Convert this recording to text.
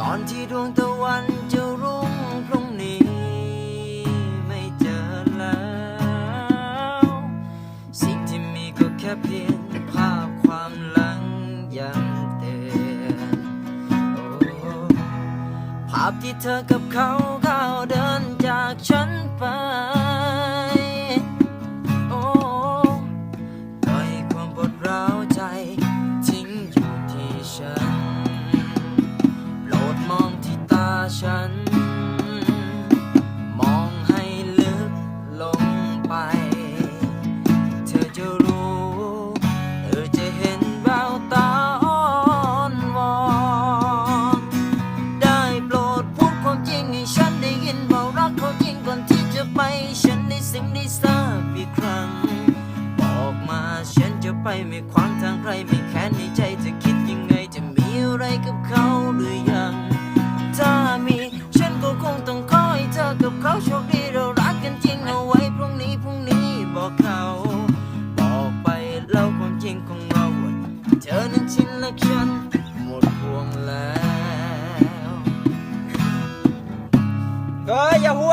ก่อนที่ดวงตะวันจะรุ่งพรุ่งนี้ ไม่เจอแล้ว สิ่งที่มีก็แค่เพียงภาพความหลังยังเตือนภาพที่เธอกับเขาก้าวเดินจากฉันไปโอ้ต่อความปวดร้าว จริงให้ฉันได้ยินบอกรักเขาจริงก่อนที่จะไป ฉันได้สิ่งได้ทราบอีกครั้ง บอกมาฉันจะไปไม่ควางทางใครไม่แค้นในใจจะคิดยังไงจะมีอะไรกับเขาหรือยัง ถ้ามีฉันก็คงต้องขอให้เธอกับเขาโชคดีเรารักกันจริงเอาไว้พรุ่งนี้พรุ่งนี้บอกเขาบอกไปแล้วความจริงของเราเธอนั้นชินและฉันหมดห่วงแล้ว เอ้ยอย่าหัว